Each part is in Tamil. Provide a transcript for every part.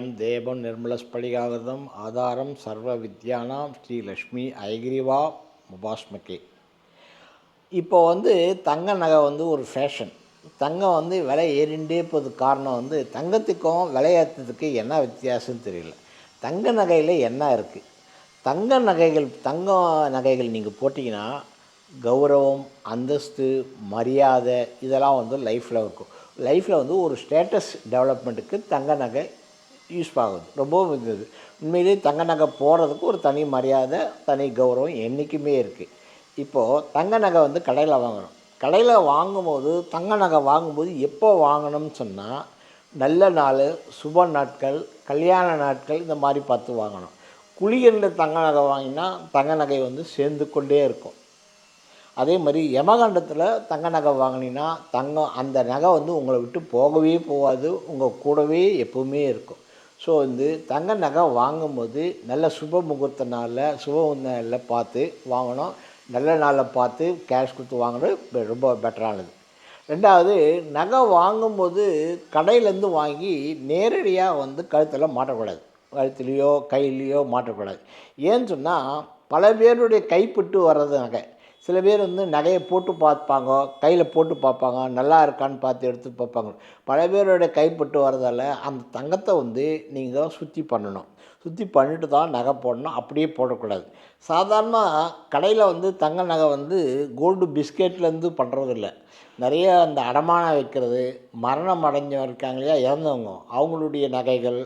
நாராயணியம் தேவம் நிர்மலஸ்படிகாகிருதம் ஆதாரம் சர்வ வித்யானாம் ஸ்ரீ லக்ஷ்மி ஐகிரிவா முபாஸ்மகே. இப்போ வந்து தங்க நகை வந்து ஒரு ஃபேஷன். தங்கம் வந்து விலை ஏறிண்டே போகிறதுக்கு காரணம் வந்து தங்கத்துக்கும் விலையேற்றத்துக்கு என்ன வித்தியாசம்னு தெரியல. தங்க நகையில் என்ன இருக்குது தங்க நகைகள் தங்க நகைகள் நீங்கள் போட்டிங்கன்னா கௌரவம் அந்தஸ்து மரியாதை இதெல்லாம் வந்து லைஃப்பில் இருக்கும். லைஃப்பில் வந்து ஒரு ஸ்டேட்டஸ் டெவலப்மெண்ட்டுக்கு தங்க நகை யூஸ் ஆகுது ரொம்பவும் இருந்தது உண்மையிலேயே தங்க நகை போடுறதுக்கு ஒரு தனி மரியாதை தனி கௌரவம் என்றைக்குமே இருக்குது இப்போது தங்க நகை வந்து கடையில் வாங்கணும். கடையில் வாங்கும்போது தங்க நகை வாங்கும்போது எப்போ வாங்கணும்னு சொன்னால் நல்ல நாள் சுப நாட்கள் கல்யாண நாட்கள் இந்த மாதிரி பார்த்து வாங்கணும். குழிகளில் தங்க நகை வாங்கினா தங்க நகை வந்து சேர்ந்து கொண்டே இருக்கும். அதே மாதிரி யமகண்டத்தில் தங்க நகை வாங்கினீங்கன்னா தங்கம் அந்த நகை வந்து உங்களை விட்டு போகவே போகாது உங்கள் கூடவே எப்போவுமே இருக்கும். ஸோ வந்து தங்க நகை வாங்கும்போது நல்ல சுப முகூர்த்த நாளில் சுப நாளில் பார்த்து வாங்கணும். நல்ல நாளில் பார்த்து கேஷ் கொடுத்து வாங்குறது ரொம்ப பெட்டரானது ரெண்டாவது நகை வாங்கும்போது கடையிலேருந்து வாங்கி நேரடியாக வந்து கழுத்தில் மாட்டக்கூடாது. கழுத்துலேயோ கையிலையோ மாட்டக்கூடாது. ஏன்னு சொன்னால் பல பேருடைய கைப்பட்டு வர்றது நகை. சில பேர் வந்து நகையை போட்டு பார்ப்பாங்க கையில் போட்டு பார்ப்பாங்க நல்லா இருக்கான்னு பார்த்து எடுத்து பார்ப்பாங்க. பல பேரோட கைப்பட்டு வர்றதால அந்த தங்கத்தை வந்து நீங்கள் சுற்றி பண்ணணும். சுற்றி பண்ணிட்டு தான் நகை போடணும். அப்படியே போடக்கூடாது. சாதாரணமாக கடையில் வந்து தங்க நகை வந்து கோல்டு பிஸ்கெட்லேருந்து பண்ணுறதில்ல நிறைய அந்த அடமானம் வைக்கிறது மரணம் அடைஞ்சவங்க இருக்காங்க இல்லையா இறந்தவங்க. அவங்களுடைய நகைகள்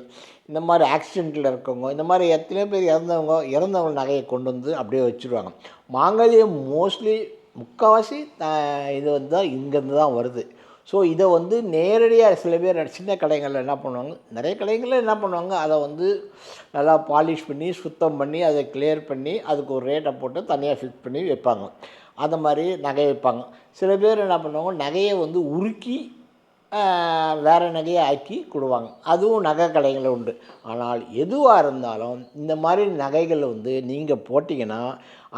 இந்த மாதிரி ஆக்சிடெண்ட்டில் இருக்கவங்க இந்த மாதிரி எத்தனையோ பேர் இறந்தவங்க இறந்தவங்க நகையை கொண்டு வந்து அப்படியே வச்சுருவாங்க. மாங்கல்யம் மோஸ்ட்லி முக்கால்வாசி த- இது வந்து தான் இங்கேருந்து தான் வருது. ஸோ இதை வந்து நேரடியாக சில பேர் சின்ன கடைகளில் என்ன பண்ணுவாங்க? நிறைய கடைகளில் என்ன பண்ணுவாங்க? அதை வந்து நல்லா பாலிஷ் பண்ணி சுத்தம் பண்ணி அதை கிளியர் பண்ணி அதுக்கு ஒரு ரேட்டை போட்டு தனியாக ஃபிக்ஸ் பண்ணி வைப்பாங்க. அந்த மாதிரி நகை வைப்பாங்க. சில பேர் என்ன பண்ணுவாங்க? நகையை வந்து உருக்கி வேறு நகையை ஆக்கி கொடுவாங்க. அதுவும் நகை கடைகளில் உண்டு. ஆனால் எதுவாக இருந்தாலும் இந்த மாதிரி நகைகள் வந்து நீங்கள் போட்டிங்கன்னா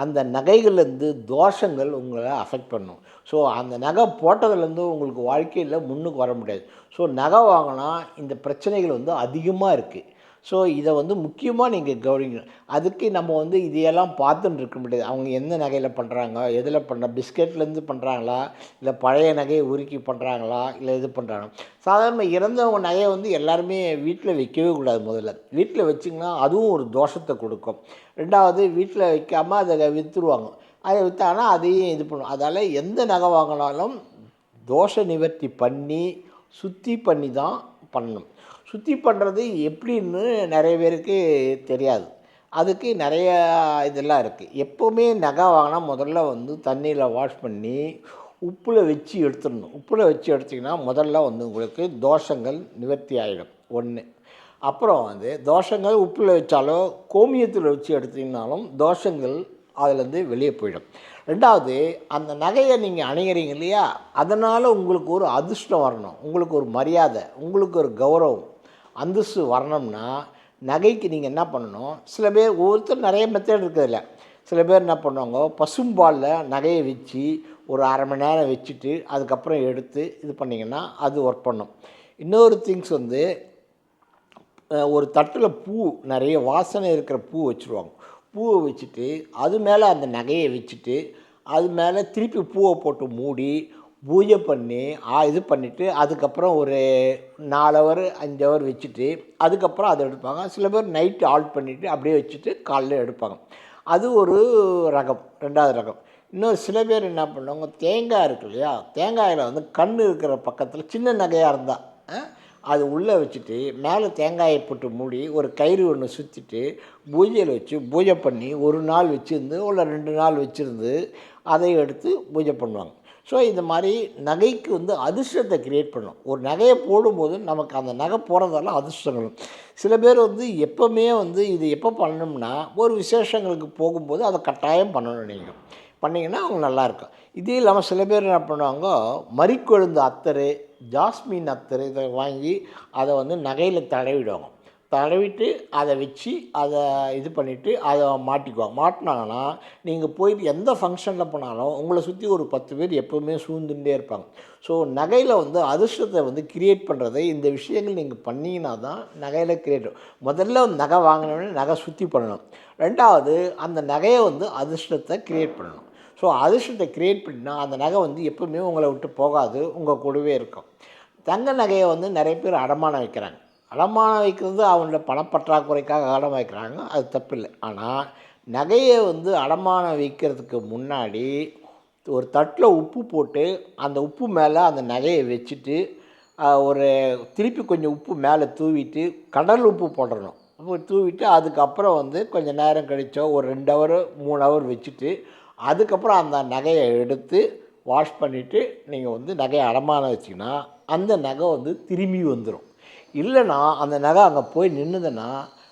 அந்த நகைகள்லேருந்து தோஷங்கள் உங்களை அஃபெக்ட் பண்ணும். ஸோ அந்த நகை போட்டதுலேருந்து உங்களுக்கு வாழ்க்கையில் முன்னுக்கு வர முடியாது. ஸோ நகை வாங்கினா இந்த பிரச்சனைகள் வந்து அதிகமாக இருக்குது ஸோ இதை வந்து முக்கியமாக நீங்கள் கவனிக்கணும். அதுக்கு நம்ம வந்து இதையெல்லாம் பார்த்துட்டு இருக்க முடியாது. அவங்க எந்த நகையில் பண்ணுறாங்க எதில் பண்ணுற பிஸ்கெட்லேருந்து பண்ணுறாங்களா இல்லை பழைய நகையை உருக்கி பண்ணுறாங்களா இல்லை இது பண்ணுறாங்க சாதாரண இறந்தவங்க நகையை வந்து எல்லாருமே வீட்டில் வைக்கவே கூடாது முதல்ல. வீட்டில் வச்சிங்கன்னா அதுவும் ஒரு தோஷத்தை கொடுக்கும். ரெண்டாவது வீட்டில் வைக்காமல் அதை விற்றுருவாங்க அதை விற்றாங்கன்னா அதையும் இது பண்ணும். அதால் எந்த நகை வாங்கினாலும் தோஷ நிவர்த்தி பண்ணி சுத்தி பண்ணி தான் பண்ணணும். சுத்தி பண்ணுறது எப்படின்னு நிறைய பேருக்கு தெரியாது. அதுக்கு நிறைய இதெல்லாம் இருக்குது எப்போவுமே நகை வாங்கினா முதல்ல வந்து தண்ணியில் வாஷ் பண்ணி உப்பில் வச்சு எடுத்துடணும். உப்பில் வச்சு எடுத்திங்கன்னா முதல்ல வந்து உங்களுக்கு தோஷங்கள் நிவர்த்தி ஆகிடும் ஒன்று அப்புறம் வந்து தோஷங்கள் உப்பில் வச்சாலோ கோமியத்தில் வச்சு எடுத்திங்கனாலும் தோஷங்கள் அதுலேருந்து வெளியே போயிடும். ரெண்டாவது அந்த நகையை நீங்கள் அணிகிறீங்க இல்லையா? அதனால் உங்களுக்கு ஒரு அதிர்ஷ்டம் வரணும். உங்களுக்கு ஒரு மரியாதை உங்களுக்கு ஒரு கௌரவம். அந்தஸ்து வரணும்னா நகைக்கு நீங்கள் என்ன பண்ணணும்? சில பேர் ஒவ்வொருத்தர் நிறைய மெத்தட் இருக்குதுல்ல. சில பேர் என்ன பண்ணுவாங்க? பசும்பாலில் நகையை வச்சு ஒரு அரை மணி நேரம் வச்சுட்டு அதுக்கப்புறம் எடுத்து இது பண்ணிங்கன்னா அது ஒர்க் பண்ணும். இன்னொரு திங்ஸ் வந்து ஒரு தட்டில் பூ நிறைய வாசனை இருக்கிற பூ வச்சுருவாங்க. பூவை வச்சுட்டு அது மேலே அந்த நகையை வச்சுட்டு அது மேலே திருப்பி பூவை போட்டு மூடி பூஜை பண்ணி ஆ இது பண்ணிவிட்டு அதுக்கப்புறம் ஒரு நாலு ஹவர் அஞ்சு ஹவர் வச்சுட்டு அதுக்கப்புறம் அதை எடுப்பாங்க. சில பேர் நைட்டு ஆல்ட் பண்ணிவிட்டு அப்படியே வச்சுட்டு காலைல எடுப்பாங்க. அது ஒரு ரகம் ரெண்டாவது ரகம். இன்னும் சில பேர் என்ன பண்ணுவாங்க தேங்காய் இருக்கு இல்லையா? தேங்காயில் வந்து கண் இருக்கிற பக்கத்தில் சின்ன நகையாக இருந்தால் அது உள்ளே வச்சுட்டு மேலே தேங்காயை போட்டு மூடி ஒரு கயிறு ஒன்று சுற்றிட்டு பூஜையில் வச்சு பூஜை பண்ணி ஒரு நாள் வச்சுருந்து இல்லை ரெண்டு நாள் வச்சுருந்து அதை எடுத்து பூஜை பண்ணுவாங்க. ஸோ இந்த மாதிரி நகைக்கு வந்து அதிர்ஷ்டத்தை க்ரியேட் பண்ணும். ஒரு நகையை போடும்போது நமக்கு அந்த நகை போகிறதெல்லாம் அதிர்ஷ்டங்களும் சில பேர் வந்து எப்போவுமே வந்து இது எப்போ பண்ணணும்னா ஒரு விசேஷங்களுக்கு போகும்போது அதை கட்டாயம் பண்ணணும் நீங்கள் பண்ணிங்கன்னா அவங்க நல்லாயிருக்கும் இதே இல்லாமல் சில பேர் என்ன பண்ணுவாங்க மறிக்கொழுந்து அத்தர் ஜாஸ்மின் அத்தர் இதை வாங்கி அதை வந்து நகையில் தடவிடுவாங்க. தடவிட்டு அதை வச்சு அதை இது பண்ணிவிட்டு அதை மாட்டிக்குவோம் மாட்டினாங்கன்னா நீங்கள் போயிட்டு எந்த ஃபங்க்ஷனில் போனாலும் உங்களை சுற்றி ஒரு பத்து பேர் எப்போவுமே சூழ்ந்துட்டே இருப்பாங்க. ஸோ நகையில் வந்து அதிர்ஷ்டத்தை வந்து கிரியேட் பண்ணுறதை இந்த விஷயங்கள் நீங்கள் பண்ணிங்கன்னா தான் நகையில் கிரியேட் முதல்ல வந்து நகை வாங்கினோடனே நகை சுற்றி பண்ணணும். ரெண்டாவது அந்த நகையை வந்து அதிர்ஷ்டத்தை கிரியேட் பண்ணணும். ஸோ அதிர்ஷ்டத்தை கிரியேட் பண்ணால் அந்த நகை வந்து எப்பவுமே உங்களை விட்டு போகாது உங்கள் கூடவே இருக்கும். தங்க நகையை வந்து நிறைய பேர் அடமானம் வைக்கிறாங்க. அடமானம் வைக்கிறது அவனோட பணப்பற்றாக்குறைக்காக அடம் வைக்கிறாங்க. அது தப்பில்லை. ஆனால் நகையை வந்து அடமானம் வைக்கிறதுக்கு முன்னாடி ஒரு தட்டில் உப்பு போட்டு அந்த உப்பு மேலே அந்த நகையை வச்சுட்டு ஒரு திருப்பி கொஞ்சம் உப்பு மேலே தூவிட்டு கடல் உப்பு போடணும் அப்போ தூவிட்டு அதுக்கப்புறம் வந்து கொஞ்சம் நேரம் கழிச்சோ ஒரு ரெண்டு ஹவர் மூணு ஹவர் வச்சுட்டு அதுக்கப்புறம் அந்த நகையை எடுத்து வாஷ் பண்ணிவிட்டு நீங்கள் வந்து நகையை அடமானம் வச்சிங்கன்னா அந்த நகை வந்து திரும்பி வந்துடும் இல்லைன்னா அந்த நகை அங்கே போய் நின்றுதுன்னா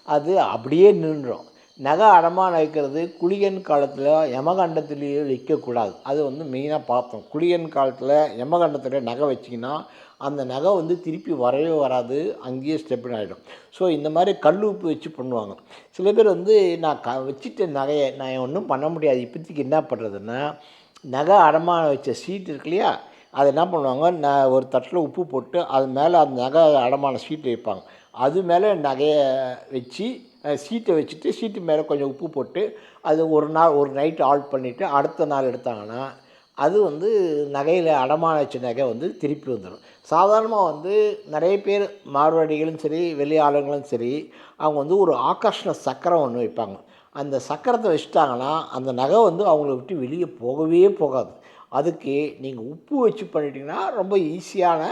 அது அப்படியே நின்றுடும் நகை அடமானம் வைக்கிறது குளியன் காலத்தில் யமகண்டத்துலேயே வைக்கக்கூடாது. அது வந்து மெயினாக பார்த்தோம். குளியன் காலத்தில் யமகண்டத்தில் நகை வச்சிங்கன்னா அந்த நகை வந்து திருப்பி வரவே வராது. அங்கேயே ஸ்டெப்பின் ஆகிடும் ஸோ இந்த மாதிரி கல் உப்பு வச்சு பண்ணுவாங்க. சில பேர் வந்து நான் க வச்சுட்ட நகையை நான் ஒன்றும் பண்ண முடியாது. இப்போதைக்கு என்ன பண்ணுறதுன்னா நகை அடமானம் வச்ச சீட் இருக்கு இல்லையா அதை என்ன பண்ணுவாங்க நான் ஒரு தட்டில் உப்பு போட்டு அது மேலே அந்த நகை அடமான சீட்டு வைப்பாங்க. அது மேலே நகையை வச்சு சீட்டை வச்சுட்டு சீட்டு மேலே கொஞ்சம் உப்பு போட்டு அது ஒரு நாள் ஒரு நைட் ஆல்ட் பண்ணிவிட்டு அடுத்த நாள் எடுத்தாங்கன்னா அது வந்து நகையில் அடமான வச்ச நகை வந்து திருப்பி வந்துடும். சாதாரணமாக வந்து நிறைய பேர் மார்வாடிகளும் சரி வெளி ஆளுங்களும் சரி அவங்க வந்து ஒரு ஆகர்ஷண சக்கரம் ஒன்று வைப்பாங்க. அந்த சக்கரத்தை வச்சுட்டாங்கன்னா அந்த நகை வந்து அவங்கள விட்டு வெளியே போகவே போகாது. அதுக்கு நீங்கள் உப்பு வச்சு பண்ணிட்டீங்கன்னா ரொம்ப ஈஸியான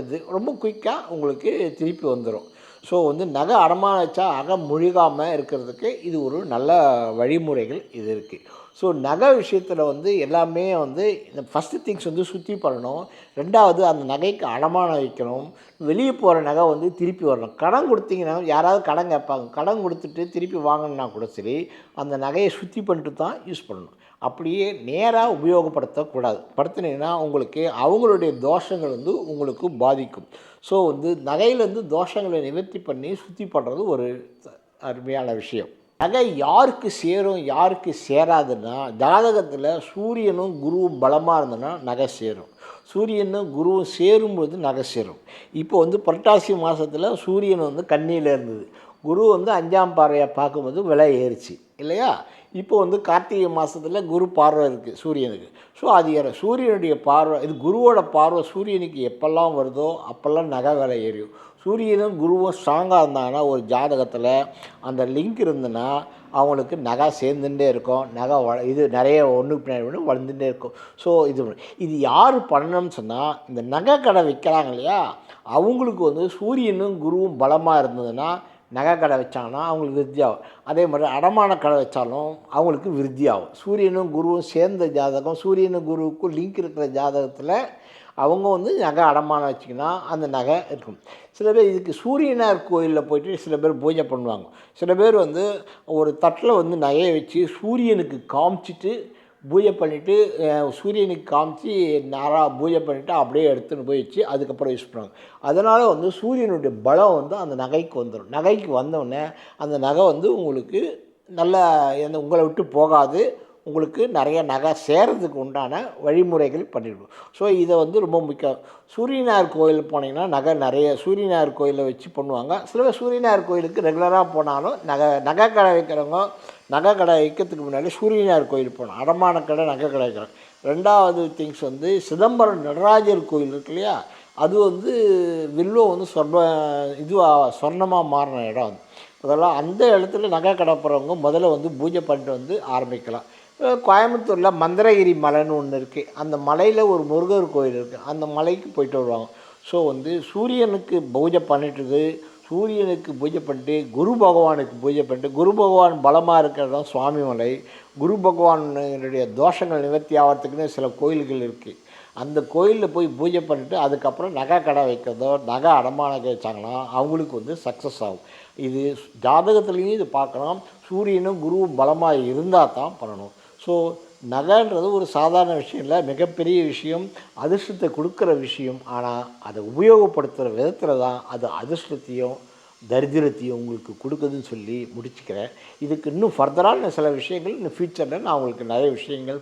இது ரொம்ப குயிக்காக உங்களுக்கு திருப்பி வந்துடும் ஸோ வந்து நகை அடமானம் வச்சா அகம் முழுகாமல் இருக்கிறதுக்கு இது ஒரு நல்ல வழிமுறைகள் இது இருக்குது ஸோ நகை விஷயத்தில் வந்து எல்லாமே வந்து இந்த ஃபஸ்ட்டு திங்ஸ் வந்து சுற்றி பண்ணணும். ரெண்டாவது அந்த நகைக்கு அடமானம் வைக்கணும். வெளியே போகிற நகை வந்து திருப்பி வரணும். கடன் கொடுத்தீங்கன்னா யாராவது கடன் கேட்பாங்க. கடன் கொடுத்துட்டு திருப்பி வாங்கணுன்னா கூட சரி அந்த நகையை சுற்றி பண்ணிட்டு தான் யூஸ் பண்ணணும். அப்படியே நேராக உபயோகப்படுத்தக்கூடாது. படுத்தினீங்கன்னா உங்களுக்கு அவங்களுடைய தோஷங்கள் வந்து உங்களுக்கு பாதிக்கும். ஸோ வந்து நகையிலேருந்து தோஷங்களை நிவர்த்தி பண்ணி சுற்றி பண்ணுறது ஒரு அருமையான விஷயம். நகை யாருக்கு சேரும் யாருக்கு சேராதுன்னா ஜாதகத்தில் சூரியனும் குருவும் பலமாக இருந்ததுன்னா நகை சேரும். சூரியனும் குருவும் சேரும்பொழுது நகை சேரும். இப்போ வந்து புரட்டாசி மாதத்தில் சூரியன் வந்து கண்ணியில் இருந்தது. குரு வந்து அஞ்சாம் பார்வையை பார்க்கும்போது விலை ஏறிச்சு இல்லையா? இப்போ வந்து கார்த்திகை மாதத்தில் குரு பார்வை இருக்குது சூரியனுக்கு. ஸோ அது ஏற சூரியனுடைய பார்வை இது குருவோட பார்வை சூரியனுக்கு எப்பெல்லாம் வருதோ அப்போல்லாம் நகை விலை ஏறியும் சூரியனும் குருவும் ஸ்ட்ராங்காக இருந்தாங்கன்னா ஒரு ஜாதகத்தில் அந்த லிங்க் இருந்ததுன்னா அவங்களுக்கு நகை சேர்ந்துட்டே இருக்கும். நகை வ இது நிறைய ஒன்று பின்னாடி ஒன்று வளர்ந்துட்டே இருக்கும். ஸோ இது இது யார் பண்ணணும்னு சொன்னால் இந்த நகை கடை விற்கிறாங்க இல்லையா? அவங்களுக்கு வந்து சூரியனும் குருவும் பலமாக இருந்ததுன்னா நகை கடை வச்சாங்கன்னா அவங்களுக்கு விருத்தி ஆகும். அதே மாதிரி அடமான கடை வச்சாலும் அவங்களுக்கு விருத்தி ஆகும். சூரியனும் குருவும் சேர்ந்த ஜாதகம் சூரியனும் குருவுக்கும் லிங்க் இருக்கிற ஜாதகத்தில் அவங்க வந்து நகை அடமானம் வச்சிங்கன்னா அந்த நகை இருக்கும். சில பேர் இதுக்கு சூரியனார் கோயிலில் போயிட்டு சில பேர் பூஜை பண்ணுவாங்க. சில பேர் வந்து ஒரு தட்டில் வந்து நகையை வச்சு சூரியனுக்கு காமிச்சிட்டு பூஜை பண்ணிவிட்டு சூரியனுக்கு காமிச்சு நேராக பூஜை பண்ணிவிட்டு அப்படியே எடுத்துன்னு போய் வச்சு அதுக்கப்புறம் யூஸ் பண்ணுவாங்க. அதனால் வந்து சூரியனுடைய பலம் வந்து அந்த நகைக்கு வந்துடும் நகைக்கு வந்தோடனே அந்த நகை வந்து உங்களுக்கு நல்ல எந்த உங்களை விட்டு போகாது. உங்களுக்கு நிறைய நகை சேரத்துக்கு உண்டான வழிமுறைகள் பண்ணிவிடும் ஸோ இதை வந்து ரொம்ப முக்கியம். சூரியனார் கோயில் போனீங்கன்னா நகை நிறைய சூரியனார் கோயிலை வச்சு பண்ணுவாங்க. சில பேர் சூரியனார் கோயிலுக்கு ரெகுலராக போனாலும் நகை நகை கடை வைக்கிறவங்க நகை கடை வைக்கிறதுக்கு முன்னாடி சூரியனார் கோயில் போகணும் அடமான கடை நகை கடை வைக்கிறாங்க ரெண்டாவது திங்ஸ் வந்து சிதம்பரம் நடராஜர் கோயில் இருக்கு இல்லையா? அது வந்து வில்வம் வந்து சொர்ண இதுவாக சொர்ணமாக மாறின இடம் அது. அதெல்லாம் அந்த இடத்துல நகை கடை போகிறவங்க முதல்ல வந்து பூஜை பண்ணிட்டு வந்து ஆரம்பிக்கலாம். கோயம்புத்தூரில் மந்திரகிரி மலைன்னு ஒன்று இருக்குது அந்த மலையில் ஒரு முருகர் கோயில் இருக்குது அந்த மலைக்கு போயிட்டு வருவாங்க. ஸோ வந்து சூரியனுக்கு பூஜை பண்ணிட்டு சூரியனுக்கு பூஜை பண்ணிட்டு குரு பகவானுக்கு பூஜை பண்ணிட்டு குரு பகவான் பலமாக இருக்கிறது தான் சுவாமி மலை குரு பகவானுடைய தோஷங்கள் நிவர்த்தி ஆகிறதுக்குன்னு சில கோயில்கள் இருக்குது அந்த கோயிலில் போய் பூஜை பண்ணிட்டு அதுக்கப்புறம் நகை கடை வைக்கிறதோ நகை அடமானம் வச்சாங்கன்னா அவங்களுக்கு வந்து சக்ஸஸ் ஆகும். இது ஜாதகத்துலேயும் இது பார்க்கலாம். சூரியனும் குருவும் பலமாக இருந்தால் தான் பண்ணணும். ஸோ நகைன்றது ஒரு சாதாரண விஷயம் இல்லை மிகப்பெரிய விஷயம் அதிர்ஷ்டத்தை கொடுக்குற விஷயம். ஆனால் அதை உபயோகப்படுத்துகிற விதத்தில் தான் அது அதிர்ஷ்டத்தையும் தரித்திரத்தையும் உங்களுக்கு கொடுக்குதுன்னு சொல்லி முடிச்சுக்கிறேன். இதுக்கு இன்னும் ஃபர்தரான சில விஷயங்கள் இன்னும் ஃப்யூச்சரில் நான் உங்களுக்கு நிறைய விஷயங்கள்